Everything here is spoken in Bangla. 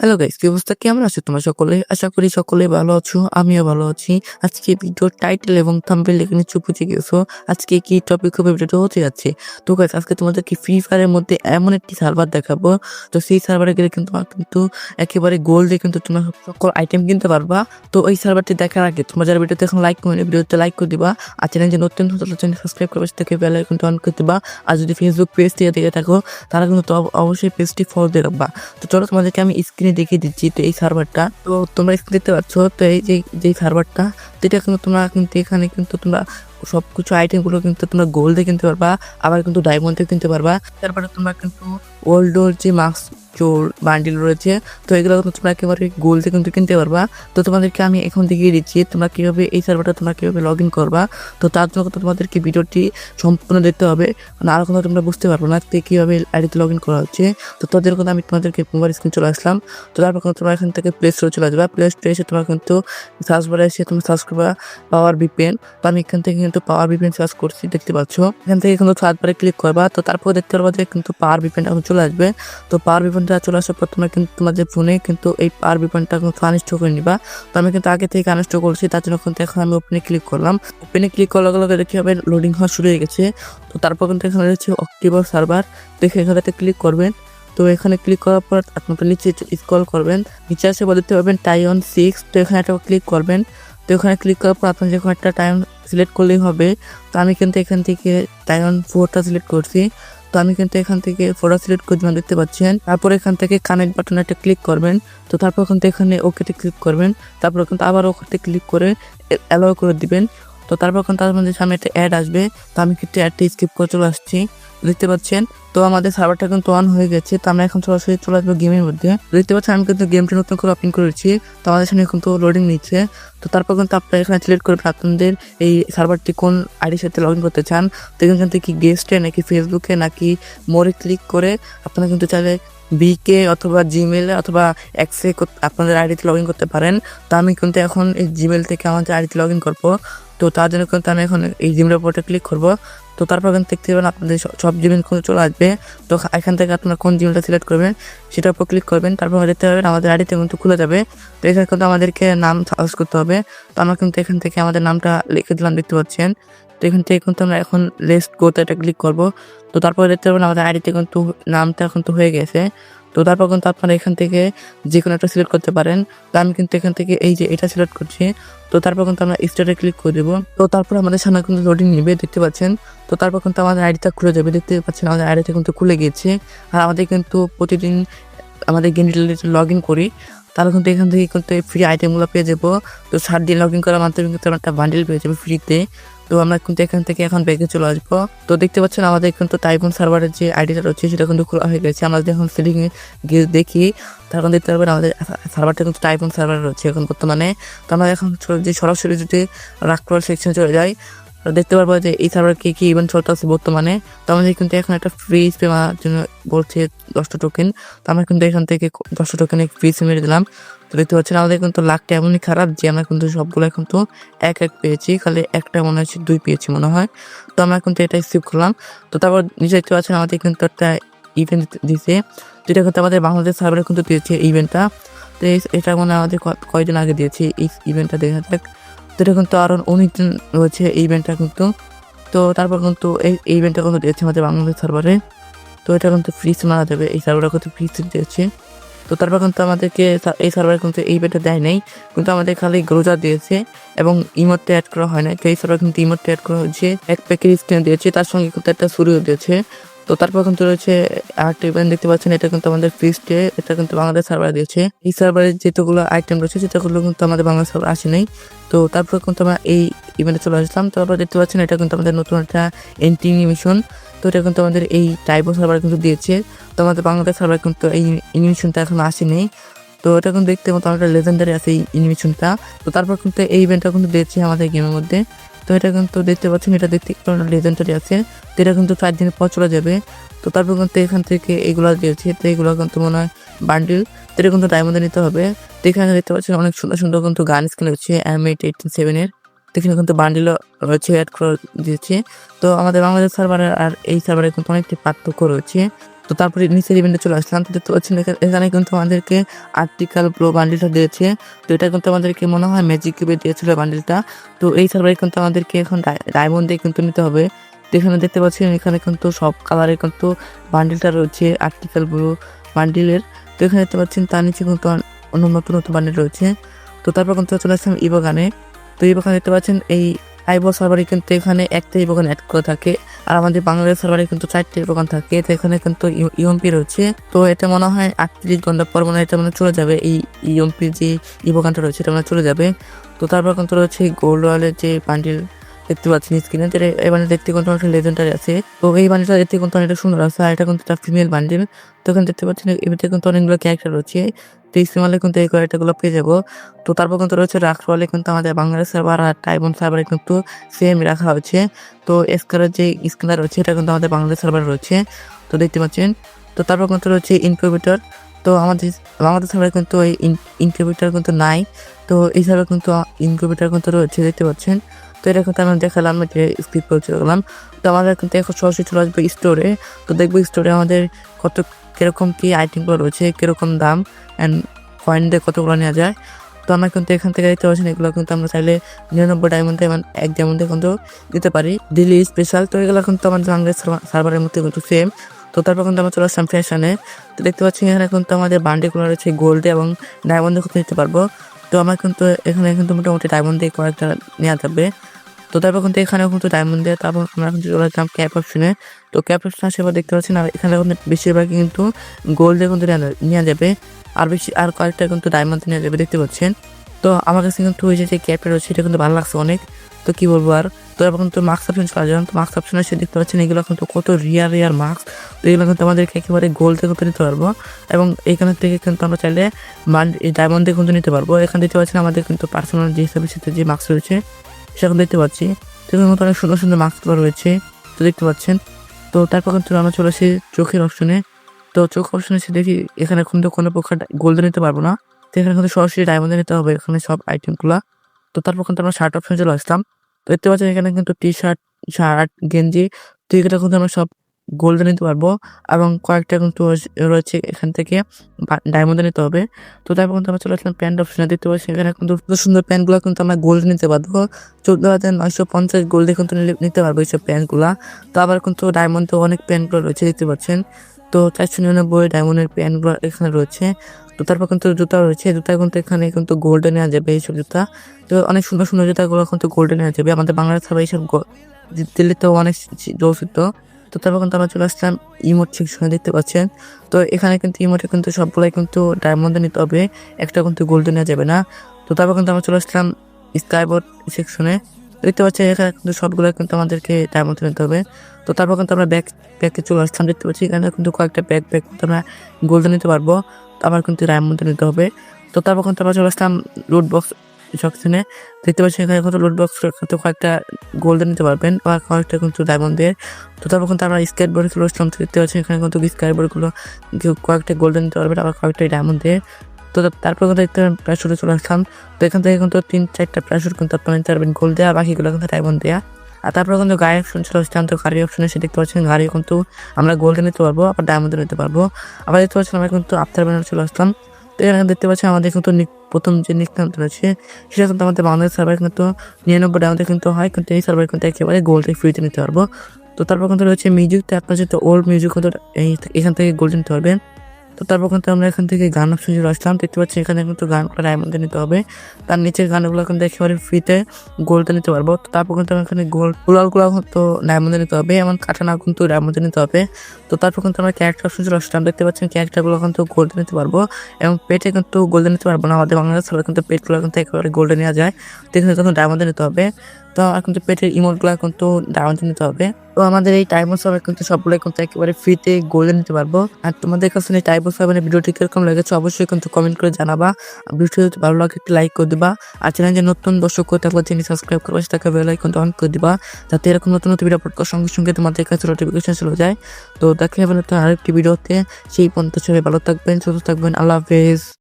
হ্যালো গাইস কি অবস্থা? কেমন আছো তোমরা সকলে? আশা করি সকলে ভালো আছো, আমিও ভালো আছি। আজকে ভিডিও টাইটেল এবং থাম্বনেল এখানে চুপুচে গেছো? আজকে কি টপিক হবে ভিডিওটা হতে যাচ্ছে। তো গাইস আজকে তোমাদেরকে ফ্রি ফায়ারের মধ্যে এমন একটি সার্ভার দেখাবো? তো সেই সার্ভারে গেলে কিন্তু কিন্তু একেবারে গোল্ডে কিন্তু তোমরা সকল আইটেম কিনতে পারবা। তো এই সার্ভারটি দেখার আগে তোমরা যারা ভিডিওতে এখন লাইক করে ভিডিওতে লাইক করে দিবা। আর চ্যানেল যে নতুন চ্যানেল সাবস্ক্রাইব করবে সেটাকে বেল আইকনটা অন করে দিবা। আর যদি ফেসবুক পেজ থেকে দেখে থাকো, তারা কিন্তু অবশ্যই পেজটি ফলো দিয়ে রাখবা। তো চলো তোমাদেরকে আমি স্ক্রিনে দেখিয়ে দিচ্ছি, তো এই সার্ভারটা তো তোমরা স্ক্রিন দেখতে পাচ্ছ, তো এই যে যে সার্ভারটা তো এটা কিন্তু তোমরা কিন্তু এখানে কিন্তু তোমরা সব কিছু আইটেমগুলো কিন্তু তোমরা গোল্ডে কিনতে পারবা, আবার কিন্তু ডায়মন্ডে কিনতে পারবা। তারপরে তোমরা কিন্তু ওল্ড ওল্ড যে মাস্ক চোর, বান্ডিল রয়েছে। তো এগুলো তোমরা একেবারে গোল্ডে কিন্তু কিনতে পারবা। তো তোমাদেরকে আমি এখন দেখিয়ে দিচ্ছি তোমরা কীভাবে এই সার্ভারটা তোমরা কীভাবে লগ ইন করবা। তো তার জন্য তোমাদেরকে ভিডিওটি সম্পূর্ণ দেখতে হবে। আর কোনো তোমরা বুঝতে পারব না যে কীভাবে আইডিতে লগ ইন করা হচ্ছে। তো তাদের কথা আমি তোমাদেরকে মোবাইল স্ক্রিন চলে আসলাম। তো তারপর তোমরা এখান থেকে প্লে স্টোরে চলে আসবা। প্লে স্টোরে এসে তোমরা কিন্তু সার্চ বারে এসে তুমি সার্চ করবা পাওয়ার বিপেন তো আমি এখান থেকে কিন্তু পাওয়ার বিপেন সার্চ করছি, দেখতে পাচ্ছ। এখান থেকে কিন্তু সার্চ বারে ক্লিক করবা। তো তারপর দেখতে পারবা যে কিন্তু পাওয়ার বিপেনটা এখন চলে আসবে। তো পাওয়ার বিপেনটা চলে আসার পর তোমরা কিন্তু তোমাদের ফোনে কিন্তু এই বিপেনটা কিন্তু আনস্টল করে নিবা। তো আমি কিন্তু আগে থেকে আনস্টল করছি, তার জন্য কিন্তু এখন আমি ওপেনে ক্লিক করলাম। ওপেনে ক্লিক করার লগে লগে হবে লোডিং হওয়া শুরু হয়ে গেছে। তো তারপর কিন্তু এখানে রয়েছে অক্টোবর সার্ভার দেখে এখানে ক্লিক করবেন। তো এখানে ক্লিক করার পর আপনাকে নিচে স্ক্রল করবেন। নিচে আসে বলতে পারবেন টাইন সিক্স তো এখানে একটা ক্লিক করবেন। তো এখানে ক্লিক করার পর আপনার যখন একটা টাইম সিলেক্ট করলেই হবে। তো আমি কিন্তু এখান থেকে টাইন ফোরটা সিলেক্ট করছি। তো আমি কিন্তু এখান থেকে ফোরা সিলেক্ট করে দিলাম, দেখতে পাচ্ছেন? তারপর এখান থেকে কানেক্ট বাটনে একটা ক্লিক করবেন। তো তারপর কিন্তু এখানে ওকেতে ক্লিক করবেন। তারপর কিন্তু আবার ওকেতে ক্লিক করে অ্যালাউ করে দিবেন। তো তারপর কিন্তু তার মধ্যে সামনে একটা অ্যাড আসবে। তো আমি কিন্তু অ্যাডটি স্কিপ করে চলে আসছি। দেখতে পাচ্ছেন? তো আমাদের সার্ভারটা কিন্তু অন হয়ে গেছে। তো আমরা এখন সরাসরি চলে আসব গেমের মধ্যে। দেখতে পাচ্ছেন, আমি কিন্তু গেমটি নতুন করে ওপেন করেছি। তো আমাদের সামনে কিন্তু লোডিং নিচ্ছে। তো তারপর কিন্তু আপনারা এখানে সিলেক্ট করবেন আপনাদের এই সার্ভারটি কোন আইডির সাথে লগ ইন করতে চান, তো এখান থেকে কি গেস্টে নাকি ফেসবুকে নাকি মোরে ক্লিক করে আপনারা কিন্তু চাইলে বিকে অথবা জিমেলে অথবা এক্সে আপনাদের আইডিতে লগ ইন করতে পারেন। তো আমি কিন্তু এখন এই জিমেল থেকে আমাদের আইডিতে লগ ইন করব। তো তার জন্য কিন্তু আমি এখন এই জিমের উপরটা ক্লিক করব। তো তারপর এখান দেখতে পাবেন আপনাদের সব জিমেল কিন্তু চলে আসবে। তো এখান থেকে আপনারা কোন জিমেলটা সিলেক্ট করবেন, সেটার উপর ক্লিক করবেন। তারপর দেখতে পাবেন আমাদের আইডিতে কিন্তু খুলে যাবে। তো এখানে কিন্তু আমাদেরকে নাম সার্চ করতে হবে। তো আমরা কিন্তু এখান থেকে আমাদের নামটা লিখে দিলাম দেখতে পাচ্ছেন। তো এখান থেকে কিন্তু আমরা এখন লেস্ট গোতে একটা ক্লিক করব। তো তারপরে দেখতে পাবেন আমাদের আইডিতে কিন্তু নামটা কিন্তু হয়ে গেছে। তো তারপর কিন্তু আপনারা এখান থেকে যে কোনো একটা সিলেক্ট করতে পারেন। তো আমি কিন্তু এখান থেকে এই যে এটা সিলেক্ট করছি। তো তারপর কিন্তু আমরা স্টার্টে ক্লিক করে দেবো। তো তারপর আমাদের সামনে কিন্তু লোডিং নেবে, দেখতে পাচ্ছেন। তো তারপর কিন্তু আমাদের আইডিটা খুলে যাবে, দেখতে পাচ্ছেন আমাদের আইডিটা কিন্তু খুলে গিয়েছে। আর আমাদের কিন্তু প্রতিদিন আমাদের গেম লগ ইন করি। তাহলে কিন্তু এখান থেকে কিন্তু ফ্রি আইটেমগুলো পেয়ে যাব। তো সাত দিন লগ ইন করার মাধ্যমে কিন্তু আমরা একটা বান্ডেল পেয়ে যাব ফ্রিতে তো আমরা কিন্তু এখান থেকে এখন ব্যাগে চলে আসব। তো দেখতে পাচ্ছেন আমাদের কিন্তু টাইপন সার্ভারের যে আইডিটা রয়েছে, সেটা কিন্তু খোলা হয়ে গেছে। আমরা যখন সেটিংয়ে গিয়ে দেখি তখন দেখতে পারবেন আমাদের সার্ভারটা কিন্তু টাইপন সার্ভার রয়েছে এখন বর্তমানে। তো আমরা এখন যে সরাসরি যদি রাখটোয়াল সেকশনে চলে যাই দেখতে পারব যে এই সার্ভার কি কি ইভেন্ট চলতেছে বর্তমানে। তো আমাদের কিন্তু এখন একটা ফ্রি স্পেম জন্য বলছে দশটা টোকেন তো আমরা কিন্তু এখান থেকে দশটা টোকেনে ফ্রি মেরে দিলাম। তো দেখতে পাচ্ছেন, আমাদের কিন্তু লাকটা এমনই খারাপ যে আমরা কিন্তু সবগুলো কিন্তু এক এক পেয়েছি, খালি একটা মনে হচ্ছে দুই পেয়েছি মনে হয়। তো আমরা কিন্তু এটা স্কিপ করলাম। তো তারপর নিজে দেখতে পাচ্ছেন, আমাদের কিন্তু একটা ইভেন্ট দিছে। যেটা কিন্তু আমাদের বাংলাদেশ সার্ভারে কিন্তু দিয়েছে ইভেন্টটা তো এটা মনে আমাদের কয়দিন আগে দিয়েছে এই ইভেন্টটা দেখা যাক। তো এটা কিন্তু আরও অনেক দিন রয়েছে এই ইভেন্টটা কিন্তু। তো তারপর কিন্তু এই ইভেন্টটা কিন্তু দিয়েছে আমাদের বাংলাদেশ সার্ভারে তো এটা কিন্তু ফ্রিজ মারা যাবে, এই সার্ভারটা কিন্তু ফ্রিজ দিয়েছে। তো তারপর কিন্তু আমাদেরকে এই সার্ভার কিন্তু এই বেটা দেয় নাই, কিন্তু আমাদের খালি গ্রোজার দিয়েছে এবং ইমোটটা অ্যাড করা হয় না তো এই সার্ভার কিন্তু ইমোটটা অ্যাড করা হয়েছে, এক প্যাকেট স্ক্রিন দিয়েছে, তার সঙ্গে কিন্তু একটা সুরিও দিয়েছে। তো তারপর কিন্তু রয়েছে আরেকটা ইভেন্ট দেখতে পাচ্ছেন, এটা কিন্তু আমাদের ফিস্টে এটা কিন্তু বাংলাদেশ সার্ভার দিয়েছে। এই সার্ভারে যেগুলো আইটেম রয়েছে সেটাগুলো কিন্তু আমাদের বাংলা সার্ভার আসে নাই। তো তারপর কিন্তু আমরা এই ইভেন্টে চলে আসলাম। তারপর দেখতে পাচ্ছেন, এটা কিন্তু আমাদের নতুন একটা এন্ট্রি মিশন তো এটা কিন্তু আমাদের এই টাইপো সার্ভার কিন্তু দিয়েছে। তো আমাদের বাংলাদেশ সার্ভার কিন্তু এই অ্যানিমেশনটা এখন আসেনি। তো এটা কিন্তু দেখতে মতো আমাদের লেজেন্ডারি আছে এই অ্যানিমেশনটা তো তারপর কিন্তু এই ইভেন্টটা কিন্তু দিয়েছে আমাদের গেমের মধ্যে। তো এটা কিন্তু দেখতে পাচ্ছেন, এটা দেখতে লেজেন্ডারি আছে। তো এটা কিন্তু চার দিনের পর চলে যাবে। তো তারপর কিন্তু এখান থেকে এগুলো দিয়েছে। তো এগুলো কিন্তু মনে হয় বান্ডিল তো এটা কিন্তু ডায়মন্ডে নিতে হবে। তো এখানে দেখতে পাচ্ছেন অনেক সুন্দর সুন্দর কিন্তু গান স্ক্রিন হচ্ছে এম এইট এইটিন সেভেনের এখানে কিন্তু বান্ডিলও রয়েছে অ্যাড করে দিয়েছে। তো আমাদের বাংলাদেশ সার্ভারের আর এই সার্ভারে কিন্তু অনেকটি পার্থক্য রয়েছে। তো তারপরে নিচের ইভেন্টে চলে আসলাম। তো দেখতে পাচ্ছেন এখানে- কিন্তু আমাদেরকে আর্টিকাল প্রো বান্ডিলটা দিয়েছে। তো এটা কিন্তু আমাদেরকে মনে হয় ম্যাজিক কিউবে দিয়েছিল বান্ডিলটা তো এই সার্ভারে কিন্তু আমাদেরকে এখন ডায়মন্ড দিয়ে কিন্তু নিতে হবে। তো এখানে দেখতে পাচ্ছেন এখানে কিন্তু সব কালারের কিন্তু বান্ডিলটা রয়েছে আর্টিকাল ব্লু বান্ডিলের তো এখানে দেখতে পাচ্ছেন তার নিচে কিন্তু অন্য নতুন নতুন বান্ডিল রয়েছে। তো তারপর কিন্তু চলে আসলাম ইবোগানে তো ইবোগানে দেখতে পাচ্ছেন, এই আইবো সার্ভারে কিন্তু এখানে একটা বাগান অ্যাড করে থাকে। আর আমাদের বাংলাদেশ সার্ভারে কিন্তু চারটে বাগান থাকে, তো এখানে কিন্তু ইউএমপি রয়েছে। তো এটা মনে হয় আটত্রিশ ঘণ্টা পর মনে হয় এটা মানে চলে যাবে। এই ইউএমপি যে ইভোগানটা রয়েছে, এটা মানে চলে যাবে। তো তারপর কিন্তু রয়েছে গোল্ড রয়্যালের যে বান্ডিল দেখতে পাচ্ছেন স্ক্রিনে এই এবার দেখতে কিন্তু অনেকটা লেজেন্ডারি আছে। তো এই বান্ডিলটা দেখতে কিন্তু অনেকটা সুন্দর আছে, আর এটা কিন্তু একটা ফিমেল বান্ডিল তো এখানে দেখতে পাচ্ছেন এমনিতে কিন্তু অনেকগুলো ক্যারেক্টার রয়েছে। তো ইস্তেমালে কিন্তু এই ক্যারেক্টারগুলো পেয়ে যাব। তো তারপর কিন্তু রয়েছে রাখওয়ালে কিন্তু আমাদের বাংলাদেশ সার্ভার আর টাইবন সার্ভারে কিন্তু সেম রাখা হয়েছে। তো এসকারের যে স্ক্যানার রয়েছে, এটা কিন্তু আমাদের বাংলাদেশ সার্ভার রয়েছে। তো দেখতে পাচ্ছেন, তো তারপর কিন্তু রয়েছে ইনকিউবেটর তো আমাদের বাংলাদেশ সার্ভারে কিন্তু এই ইনকিউবেটর কিন্তু নাই। তো এই সার্ভার কিন্তু ইনকিউবেটর কিন্তু রয়েছে, দেখতে পাচ্ছেন। তো এটা কিন্তু আমি দেখালাম যে স্কিপ করে চলে গেলাম তো আমাদের কিন্তু এখন সরাসরি চলে আসবে স্টোরে তো দেখব স্টোরে আমাদের কত, কীরকম কি আইটেমগুলো রয়েছে, কীরকম দাম অ্যান্ড কয়েন দিয়ে কতগুলো নেওয়া যায়। তো আমরা কিন্তু এখান থেকে দেখতে পাচ্ছেন, এগুলো কিন্তু আমরা চাইলে নিরানব্বই ডায়মন্ডে এক ডায়মন্ডে কিন্তু দিতে পারি। দিল্লি স্পেশাল তো এগুলো কিন্তু আমাদের বাংলাদেশ সার্ভারের মধ্যে কিন্তু সেম তো তারপর কিন্তু আমরা চলে আসলাম ফ্যাশনে তো দেখতে পাচ্ছি এখানে কিন্তু আমাদের বান্ডিগুলো রয়েছে গোল্ডে এবং ডায়মন্ডে কিন্তু নিতে পারব। তো আমার কিন্তু এখানে কিন্তু মোটামুটি ডায়মন্ড দিয়ে কয়েকটা নেওয়া যাবে। তো তারপর কিন্তু এখানেও কিন্তু ডায়মন্ড দিয়ে তারপর আমরা কিন্তু চলে আসলাম ক্যাপ অপশনে তো ক্যাপ অপশন আসে এবার দেখতে পাচ্ছেন, আর এখানে কিন্তু বেশিরভাগই কিন্তু গোল্ডে কিন্তু নেওয়া- যাবে আর বেশি, আর কয়েকটা কিন্তু ডায়মন্ড নেওয়া যাবে, দেখতে পাচ্ছেন। তো আমার কাছে কিন্তু ওই যে ক্যাপটা রয়েছে, এটা কিন্তু ভালো লাগছে অনেক। তো কী বলব আর? তো এবার কিন্তু মাস্ক অপশন চলে যাবেন তো মাস্ক অপশনে সে দেখতে পাচ্ছেন, এগুলো কিন্তু কত রিয়ার রিয়ার মাস্ক তো এগুলো কিন্তু আমাদেরকে একেবারে গোল্ড থেকে নিতে পারব। এবং এইখান থেকে কিন্তু আমরা চাইলে ডায়মন্ড দিয়ে কিন্তু নিতে পারব। এখানে দেখতে পাচ্ছেন, আমাদের কিন্তু পার্সোনাল যে হিসাবে সাথে যে মাস্ক রয়েছে সেখানে দেখতে পাচ্ছি। তো এখানে অনেক সুন্দর সুন্দর মাস্কগুলো রয়েছে, তো দেখতে পাচ্ছেন। তো তারপর কিন্তু আমরা চলে আসি চোখের অপশনে তো চোখ অপশনে এসে দেখি, এখানে কিন্তু কোনো প্রকার গোল্ডে নিতে পারব না। তো এখানে কিন্তু সরাসরি ডায়মন্ডে নিতে হবে, এখানে সব আইটেমগুলো তো তারপর কিন্তু আমরা শার্ট অপশনে চলে আসলাম। তো দেখতে পাচ্ছেন এখানে কিন্তু টি শার্ট শার্ট গেঞ্জি, তো এগুলো কিন্তু আমরা সব গোল্ডে নিতে পারব। এবং কয়েকটা কিন্তু রয়েছে এখান থেকে ডায়মন্ডে নিতে হবে। তো তারপর কিন্তু আমরা চলে আসলাম প্যান্ট অপশনে দেখতে পাচ্ছি এখানে কিন্তু সুন্দর প্যান্টগুলো কিন্তু আমরা গোল্ড নিতে পারব। চোদ্দ হাজার নয়শো পঞ্চাশ গোল্ডে কিন্তু নিতে পারব এইসব প্যান্টগুলা তো আবার কিন্তু ডায়মন্ডে অনেক প্যান্টগুলো রয়েছে, দেখতে পাচ্ছেন। তো চারশো নিরানব্বই ডায়মন্ডের প্যান্টগুলো এখানে রয়েছে। তো তারপর কিন্তু জুতা রয়েছে জুতা কিন্তু এখানে কিন্তু গোল্ডে নেওয়া যাবে এইসব জুতা। তো অনেক সুন্দর সুন্দর জুতাগুলো কিন্তু গোল্ডে নেওয়া যাবে। আমাদের বাংলাদেশ সবাই এইসব গো- দিল্লি তো অনেক দৌষিত তো তারপর কিন্তু আমরা চলে আসলাম ইমোট সেকশনে দেখতে পাচ্ছেন? তো এখানে কিন্তু ইমোটে কিন্তু সবগুলাই কিন্তু ডায়মন্ডে নিতে হবে, একটা কিন্তু গোল্ডে নেওয়া যাবে না। তো তারপর কিন্তু আমরা চলে আসলাম স্কাইবোর্ড সেকশনে দেখতে পাচ্ছি এখানে কিন্তু সবগুলো কিন্তু আমাদেরকে ডায়মন্ডে নিতে হবে। তো তারপর কিন্তু আমরা ব্যাগ ব্যাগে চলে আসলাম। দেখতে পাচ্ছি এখানে কিন্তু কয়েকটা ব্যাগ ব্যাগ কিন্তু আমরা গোল্ডে নিতে পারব। আবার কিন্তু ডায়মন্ডে নিতে হবে। তো তারপর কিন্তু আবার চলে আসলাম লুট বক্স সেকশনে দেখতে পাচ্ছি এখানে কিন্তু লুট বক্স কিন্তু কয়েকটা গোল্ডে নিতে পারবেন বা কয়েকটা কিন্তু ডায়মন্ডের তো তারপর কিন্তু আমরা স্কেট বোর্ড চলে আসলাম। দেখতে পাচ্ছি এখানে কিন্তু স্কেট বোর্ডগুলো কয়েকটা গোল্ডেন নিতে পারবেন আবার কয়েকটা ডায়মন্ড দিয়ে। তো তারপর কিন্তু দেখতে প্রাইশুটে চলে আসলাম। তো এখান থেকে কিন্তু তিন, চারটা প্রাইশুট কিন্তু আপনারা নিতে পারবেন গোল্ড দেওয়া বাকিগুলো কিন্তু ডায়মন্ড দেওয়া আর তারপর কিন্তু গাড়ি অপশন আসলাম তো গাড়ি অপশনে সে দেখতে পাচ্ছেন গাড়ি কিন্তু আমরা গোল্ডে নিতে পারব, আবার ডায়মন্ডে নিতে পারব। আবার দেখতে পাচ্ছেন আমরা কিন্তু আফতার ব্যানার চলে আসলাম। তো এখানে দেখতে পাচ্ছি আমাদের কিন্তু প্রথম যে নিকনামটা রয়েছে, সেটা কিন্তু আমাদের বাংলাদেশ সার্ভার কিন্তু নিরানব্বই ডায়মন্ডে কিন্তু হয়, কিন্তু এই সার্ভার কিন্তু একেবারে গোল্ডে ফ্রিতে নিতে পারব। তো তারপর কিন্তু রয়েছে মিউজিক তো আপনার যেহেতু ওল্ড মিউজিক কিন্তু এখান থেকে গোল্ড নিতে পারবেন। তো তারপর কিন্তু আমরা এখান থেকে গান অপশন চলে আসলাম দেখতে পাচ্ছি এখানে কিন্তু গানগুলো ডায়মন্ডে নিতে হবে। তার নিচের গানগুলো কিন্তু একেবারে ফ্রিতে গোল্ডে নিতে পারব। তো তারপর কিন্তু আমরা এখানে গোল্ড গুলালগুলো কিন্তু ডায়মন্ডে নিতে হবে। এমন কাটানা কিন্তু ডায়মন্ডে নিতে হবে। তো তারপর কিন্তু আমরা ক্যারেক্টার অপশন চলে আসলাম দেখতে পাচ্ছেন ক্যারেক্টারগুলো কিন্তু গোল্ডে নিতে পারব। এবং পেটে কিন্তু গোল্ডে নিতে পারব না। আমাদের বাংলাদেশ কিন্তু পেটগুলো কিন্তু একেবারে গোল্ডে নেওয়া যায়। তো কিন্তু ডায়মন্ডে নিতে হবে। তো আমার কিন্তু পেটের ইমোটগুলো কিন্তু ডায়মন্ডে নিতে হবে। তো আমাদের এই টাইমস সবাই কিন্তু সবগুলো কিন্তু একেবারে ফ্রিতে গোল্ডে নিতে পারব। আর তোমাদের কাছে এই টাইমস সেভেনের ভিডিওটি কীরকম লেগেছে অবশ্যই কিন্তু কমেন্ট করে জানাবা। ভিডিওটি যদি ভালো লাগে একটি লাইক করে দিবা। আর চ্যানেলে নতুন দর্শক করে থাকলে চ্যানেল সাবস্ক্রাইব করবা সেটাকে বেল আইকনটা অন করে দিবা। যাতে এরকম নতুন নতুন ভিডিও আপলোড সঙ্গে সঙ্গে তোমাদের কাছে নোটিফিকেশন চলে যায়। তো দেখা যাবে নতুন আরেকটি ভিডিওতে। সেই পর্যন্ত সবাই ভালো থাকবেন, সুস্থ থাকবেন। আল্লাহ হাফেজ।